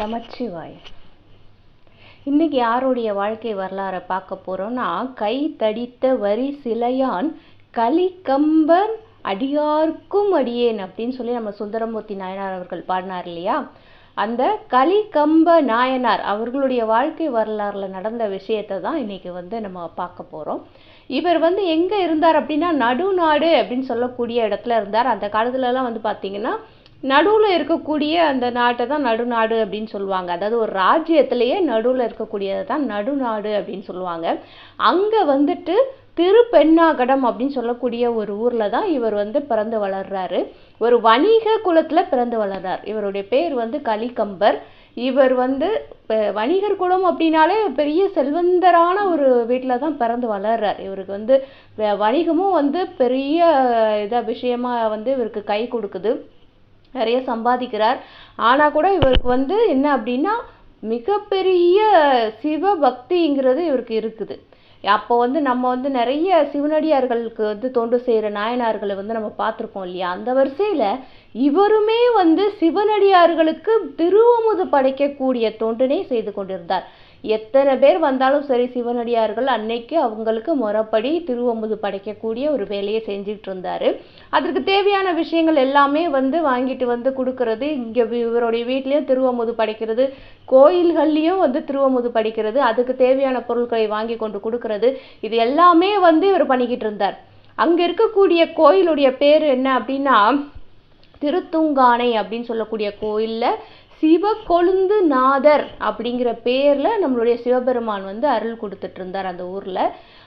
நமச்சிவாய. இன்னைக்கு யாருடைய வாழ்க்கை வரலாறை பார்க்க போறோம்னா கை தடித்த வரி சிலையான் கலிகம்பன் அடியார்க்கும் அடியேன் அப்படின்னு சொல்லி நம்ம சுந்தரமூர்த்தி நாயனார் அவர்கள் பாடினார் இல்லையா? அந்த கலிகம்ப நாயனார் அவர்களுடைய வாழ்க்கை வரலாறுல நடந்த விஷயத்தை தான் இன்னைக்கு வந்து நம்ம பார்க்க போறோம். இவர் வந்து எங்க இருந்தார் அப்படின்னா நடுநாடு அப்படின்னு சொல்லக்கூடிய இடத்துல இருந்தார். அந்த காலத்துலலாம் வந்து பார்த்திங்கன்னா நடுவில் இருக்கக்கூடிய அந்த நாட்டை தான் நடுநாடு அப்படின்னு சொல்லுவாங்க. அதாவது ஒரு ராஜ்யத்திலேயே நடுவில் இருக்கக்கூடியதை தான் நடுநாடு அப்படின்னு சொல்லுவாங்க. அங்கே வந்துட்டு திருப்பெண்ணாகடம் அப்படின்னு சொல்லக்கூடிய ஒரு ஊரில் தான் இவர் வந்து பிறந்து வளர்றாரு. ஒரு வணிக குலத்தில் பிறந்து வளர்றார். இவருடைய பேர் வந்து கலிகம்பர் இவர் வந்து வணிகர் குலம் அப்படின்னாலே பெரிய செல்வந்தரான ஒரு வீட்டில் தான் பிறந்து வளர்றார். இவருக்கு வந்து வணிகமும் வந்து பெரிய இதாக விஷயமா வந்து இவருக்கு கை கொடுக்குது. நிறைய சம்பாதிக்கிறார். ஆனால் கூட இவருக்கு வந்து என்ன அப்படின்னா மிகப்பெரிய சிவபக்திங்கிறது இவருக்கு இருக்குது. அப்போ வந்து நம்ம வந்து நிறைய சிவனடியார்களுக்கு வந்து தொண்டு செய்கிற நாயனார்களை வந்து நம்ம பார்த்துருக்கோம் இல்லையா? அந்த வரிசையில் இவருமே வந்து சிவனடியார்களுக்கு திருவமுது படைக்கக்கூடிய தொண்டினை செய்து கொண்டிருந்தார். எத்தனை பேர் வந்தாலும் சரி சிவனடியார்கள் அன்னைக்கு அவங்களுக்கு முறப்படி திருவமுது படைக்கக்கூடிய ஒரு வேலையை செஞ்சுட்டு இருந்தாரு. அதற்கு தேவையான விஷயங்கள் எல்லாமே வந்து வாங்கிட்டு வந்து கொடுக்கறது. இங்கே இவருடைய வீட்லேயும் திருவமுது படைக்கிறது. கோயில்கள்லேயும் வந்து திருவமுது படிக்கிறது. அதுக்கு தேவையான பொருட்களை வாங்கி கொண்டு கொடுக்கறது. இது எல்லாமே வந்து இவர் பண்ணிக்கிட்டு இருந்தார். அங்கே இருக்கக்கூடிய கோயிலுடைய பேர் என்ன அப்படின்னா திருத்துங்கானை அப்படின்னு சொல்லக்கூடிய கோயிலில் சிவகொழுந்து நாதர் அப்படிங்கிற பேரில் நம்மளுடைய சிவபெருமான் வந்து அருள் கொடுத்துட்டு இருந்தார் அந்த ஊரில்.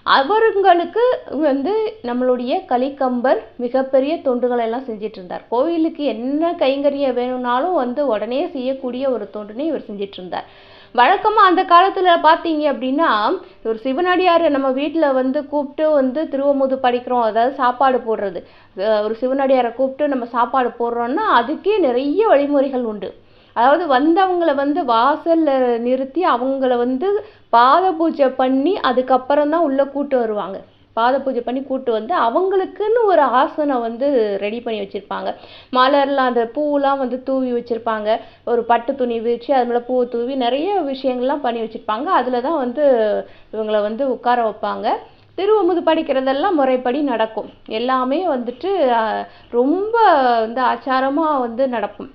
அவருங்களுக்கு வந்து நம்மளுடைய கலிக்கம்பர் மிகப்பெரிய தொண்டுகளை எல்லாம் செஞ்சிட்டு இருந்தார் கோவிலுக்கு என்ன கைங்கரியம் வேணும்னாலும் வந்து உடனே செய்யக்கூடிய ஒரு தொண்டினை இவர் செஞ்சிட்டு இருந்தார் வழக்கமாக அந்த காலத்தில் பார்த்தீங்க அப்படின்னா ஒரு சிவனடியாரை நம்ம வீட்டில் வந்து கூப்பிட்டு வந்து திருவமுது படிக்கிறோம் அதாவது சாப்பாடு போடுறது. ஒரு சிவனடியாரை கூப்பிட்டு நம்ம சாப்பாடு போடுறோன்னா அதுக்கே நிறைய வழிமுறைகள் உண்டு. அதாவது வந்தவங்களை வந்து வாசலில் நிறுத்தி அவங்கள வந்து பாத பூஜை பண்ணி அதுக்கப்புறம் தான் உள்ளே கூட்டு வருவாங்க. பாத பூஜை பண்ணி கூட்டு வந்து அவங்களுக்குன்னு ஒரு ஆசனம் வந்து ரெடி பண்ணி வச்சுருப்பாங்க. மலர்லாம் அந்த பூவெலாம் வந்து தூவி வச்சுருப்பாங்க. ஒரு பட்டு துணி விரித்து அது மேலே பூ தூவி நிறைய விஷயங்கள்லாம் பண்ணி வச்சுருப்பாங்க. அதில் தான் வந்து இவங்களை வந்து உட்கார வைப்பாங்க. திருவமுது படிக்கிறதெல்லாம் முறைப்படி நடக்கும். எல்லாமே வந்துட்டு ரொம்ப வந்து ஆச்சாரமாக வந்து நடக்கும்.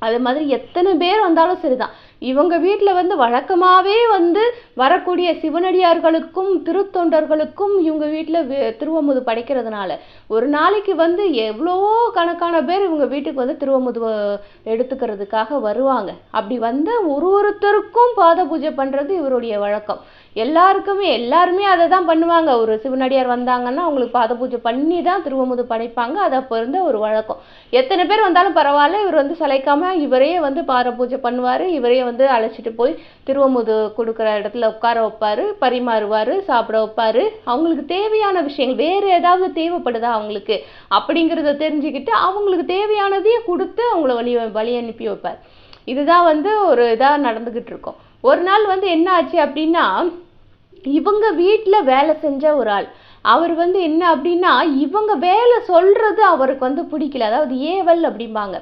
அது மாதிரி எத்தனை பேர் வந்தாலும் சரிதான். இவங்க வீட்டில் வந்து வழக்கமாகவே வந்து வரக்கூடிய சிவனடியார்களுக்கும் திருத்தொண்டர்களுக்கும் இவங்க வீட்டில் திருவமுது படைக்கிறதுனால. ஒரு நாளைக்கு வந்து எவ்வளோ கணக்கான பேர் இவங்க வீட்டுக்கு வந்து திருவமுது எடுத்துக்கிறதுக்காக வருவாங்க. அப்படி வந்த ஒரு ஒருத்தருக்கும் பாத பூஜை பண்ணுறது இவருடைய வழக்கம். எல்லாருக்குமே எல்லாருமே அதை தான் பண்ணுவாங்க. ஒரு சிவனடியார் வந்தாங்கன்னா அவங்களுக்கு பாத பூஜை பண்ணி தான் திருவமுது படைப்பாங்க. அது அப்போ இருந்த ஒரு வழக்கம். எத்தனை பேர் வந்தாலும் பரவாயில்ல. இவர் வந்து சளைக்காம இவரே வந்து பாத பூஜை பண்ணுவார். இவரே வந்து அழைச்சிட்டு போய் திருவமுது கொடுக்குற இடத்துல உட்கார வைப்பாரு பரிமாறுவார் சாப்பிட வைப்பார். அவங்களுக்கு தேவையான விஷயங்கள் வேறு ஏதாவது தேவைப்படுதா அவங்களுக்கு அப்படிங்கிறத தெரிஞ்சுக்கிட்டு அவங்களுக்கு தேவையானதையே கொடுத்து அவங்கள வழி வழி அனுப்பி வைப்பார். இதுதான் வந்து ஒரு இதாக நடந்துக்கிட்டு இருக்கும். ஒரு நாள் வந்து என்ன ஆச்சு அப்படின்னா இவங்க வீட்டில் வேலை செஞ்ச ஒரு ஆள். அவர் வந்து என்ன அப்படின்னா இவங்க வேலை சொல்கிறது அவருக்கு வந்து பிடிக்கல. அதாவது ஏவல் அப்படிம்பாங்க.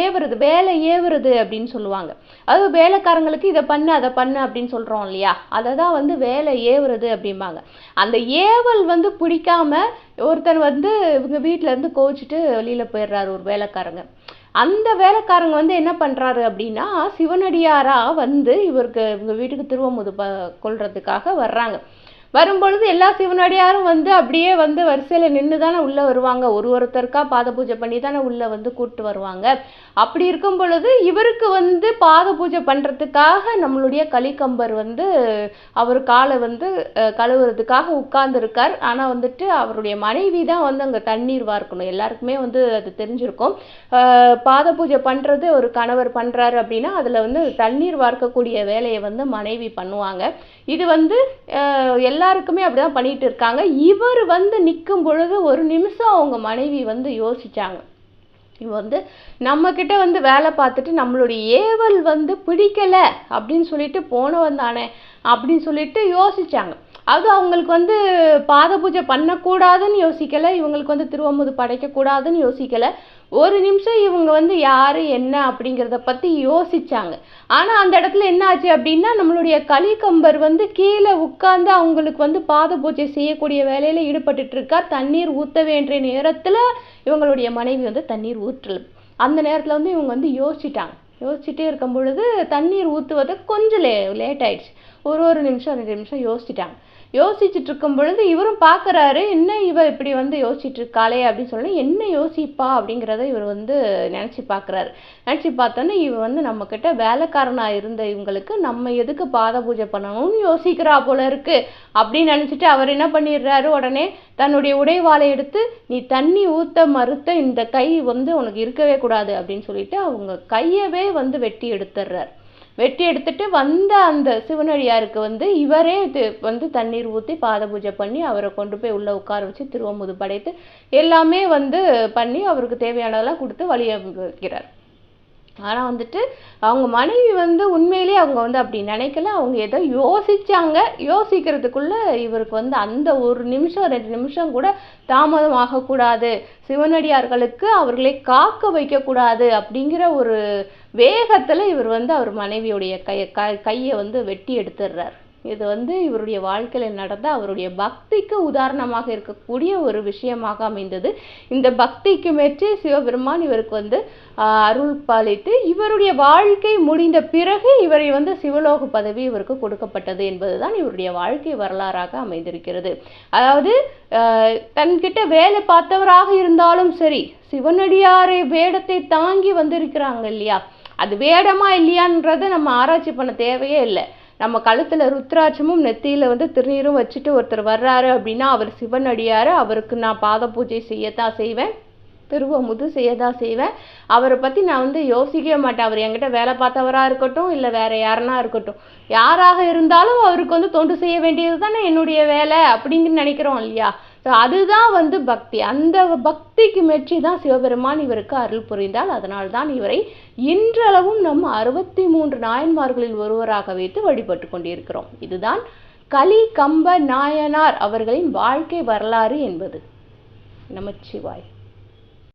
ஏவுறது வேலை ஏவுறது அப்படின்னு சொல்லுவாங்க. அதாவது வேலைக்காரங்களுக்கு இதை பண்ணு அதை பண்ணு அப்படின்னு சொல்கிறோம் இல்லையா? அதை தான் வந்து வேலை ஏவுறது அப்படிம்பாங்க. அந்த ஏவல் வந்து பிடிக்காம ஒருத்தர் வந்து இவங்க வீட்டிலேருந்து இருந்து கோச்சிட்டு வெளியில் போயிடுறாரு ஒரு வேலைக்காரங்க. அந்த வேலைக்காரங்க வந்து என்ன பண்ணுறாரு அப்படின்னா சிவனடியாராக வந்து இவருக்கு இவங்க வீட்டுக்கு திருவமுது ப கொள்றதுக்காக வர்றாங்க. வரும்பொழுது எல்லா சிவனடியாரும் வந்து அப்படியே வந்து வரிசையில் நின்று தானே உள்ளே வருவாங்க. ஒரு ஒருத்தருக்கா பாத பூஜை பண்ணி தானே உள்ளே வந்து கூப்பிட்டு வருவாங்க. அப்படி இருக்கும் பொழுது இவருக்கு வந்து பாத பூஜை பண்ணுறதுக்காக நம்மளுடைய கலிக்கம்பர் வந்து அவர் காலை வந்து கழுவுறதுக்காக உட்கார்ந்துருக்கார். ஆனால் வந்துட்டு அவருடைய மனைவி தான் வந்து அங்கே தண்ணீர் வார்க்கணும். எல்லாருக்குமே வந்து அது தெரிஞ்சிருக்கும். பாத பூஜை பண்ணுறது ஒரு கணவர் பண்ணுறாரு அப்படின்னா அதில் வந்து தண்ணீர் வார்க்கக்கூடிய வேலையை வந்து மனைவி பண்ணுவாங்க. இது வந்து எல்லாருக்குமே எல்லாருக்குமே அப்படிதான் பண்ணிட்டு இருக்காங்க. இவர் வந்து நிற்கும் பொழுது ஒரு நிமிஷம் அவங்க மனைவி வந்து யோசிச்சாங்க. இவ வந்து நம்மக்கிட்ட வந்து வேலை பார்த்துட்டு நம்மளுடைய ஏவல் வந்து பிடிக்கலை அப்படின்னு சொல்லிட்டு போனவன் தானே அப்படின்னு சொல்லிட்டு யோசிச்சாங்க. அது அவங்களுக்கு வந்து பாத பூஜை பண்ணக்கூடாதுன்னு யோசிக்கலை இவங்களுக்கு வந்து திருவமுது படைக்கக்கூடாதுன்னு யோசிக்கலை. ஒரு நிமிஷம் இவங்க வந்து யார் என்ன அப்படிங்கிறத பற்றி யோசிச்சாங்க. ஆனால் அந்த இடத்துல என்ன ஆச்சு அப்படின்னா நம்மளுடைய கலிகம்பர் வந்து கீழே உட்கார்ந்து அவங்களுக்கு வந்து பாத பூஜை செய்யக்கூடிய வேலையில் ஈடுபட்டுட்டு இருக்கார் தண்ணீர் ஊற்ற வேண்டிய நேரத்தில் இவங்களுடைய மனைவி வந்து தண்ணீர் ஊற்றல. அந்த நேரத்தில் வந்து இவங்க வந்து யோசிச்சிட்டாங்க. யோசிச்சுட்டே இருக்கும் பொழுது தண்ணீர் ஊற்றுவது கொஞ்சம் லே லேட் ஆயிடுச்சு. ஒரு ஒரு நிமிஷம் ரெண்டு நிமிஷம் யோசிச்சிட்டாங்க. யோசிச்சுட்டு இருக்கும் பொழுது இவரும் பார்க்கறாரு என்ன இவ இப்படி வந்து யோசிச்சுட்டு இருக்காளே அப்படின்னு சொல்லி என்ன யோசிப்பா? அப்படிங்கிறத இவர் வந்து நினச்சி பார்க்குறாரு. நினச்சி பார்த்தோன்னே இவ வந்து நம்மக்கிட்ட வேலைக்காரனாக இருந்த இவங்களுக்கு நம்ம எதுக்கு பாத பூஜை பண்ணணும்னு யோசிக்கிறா போல இருக்கு. அப்படின்னு நினச்சிட்டு அவர் என்ன பண்ணிடுறாரு? உடனே தன்னுடைய உடைவாளை எடுத்து நீ தண்ணி ஊத்த மறுத்த இந்த கை வந்து உனக்கு இருக்கவே கூடாது. அப்படின்னு சொல்லிட்டு அவங்க கையவே வந்து வெட்டி எடுத்துடுறாரு. வெட்டி எடுத்துட்டு வந்த அந்த சிவனடியாருக்கு வந்து இவரே இது வந்து தண்ணீர் ஊற்றி பாத பூஜை பண்ணி அவரை கொண்டு போய் உள்ளே உட்கார வச்சு திருவமுது படைத்து எல்லாமே வந்து பண்ணி அவருக்கு தேவையானதெல்லாம் கொடுத்து வழி அனுப்பி ஆனால் வந்துட்டு அவங்க மனைவி வந்து உண்மையிலேயே அவங்க வந்து அப்படி நினைக்கல. அவங்க ஏதோ யோசித்தாங்க யோசிக்கிறதுக்குள்ளே இவருக்கு வந்து அந்த ஒரு நிமிஷம் ரெண்டு நிமிஷம் கூட தாமதம் ஆகக்கூடாது. சிவனடியார்களுக்கு அவர்களை காக்க வைக்கக்கூடாது அப்படிங்கிற ஒரு வேகத்தில் இவர் வந்து அவர் மனைவியுடைய கையை க- கையை வந்து வெட்டி எடுத்துடுறார். இது வந்து இவருடைய வாழ்க்கையில் நடந்த அவருடைய பக்திக்கு உதாரணமாக இருக்கக்கூடிய ஒரு விஷயமாக அமைந்தது. இந்த பக்திக்கு மெச்சி சிவபெருமான் இவருக்கு வந்து அருள் பாலித்து இவருடைய வாழ்க்கை முடிந்த பிறகு இவரை வந்து சிவலோக பதவி இவருக்கு கொடுக்கப்பட்டது என்பதுதான் இவருடைய வாழ்க்கை வரலாறாக அமைந்திருக்கிறது. அதாவது தன்கிட்ட வேலை பார்த்தவராக இருந்தாலும் சரி சிவனடியாரை வேடத்தை தாங்கி வந்திருக்கிறாங்க இல்லையா? அது வேடமா இல்லையான்றதை நம்ம ஆராய்ச்சி பண்ண தேவையே இல்லை. நம்ம கழுத்தில் ருத்ராட்சமும் நெத்தியில் வந்து திருநீரும் வச்சுட்டு ஒருத்தர் வர்றாரு அப்படின்னா அவர் சிவன் அடியார். அவருக்கு நான் பாத பூஜை செய்யத்தான் செய்வேன். திருவமுது செய்யதான் செய்வேன். அவரை பற்றி நான் வந்து யோசிக்கவே மாட்டேன். அவர் என்கிட்ட வேலை பார்த்தவராக இருக்கட்டும் இல்லை வேறு யாருனா இருக்கட்டும். யாராக இருந்தாலும் அவருக்கு வந்து தொண்டு செய்ய வேண்டியது தானே என்னுடைய வேலை அப்படிங்கன்னு நினைக்கிறோம் இல்லையா? ஸோ அதுதான் வந்து பக்தி. அந்த பக்திக்கு மெச்சி தான் சிவபெருமான் இவருக்கு அருள் புரிந்தால் அதனால் தான் இவரை இன்றளவும் நம் அறுபத்தி மூன்று நாயன்மார்களில் ஒருவராக வைத்து வழிபட்டு கொண்டிருக்கிறோம். இதுதான் கலி கம்ப நாயனார் அவர்களின் வாழ்க்கை வரலாறு என்பது. நமச்சிவாய்.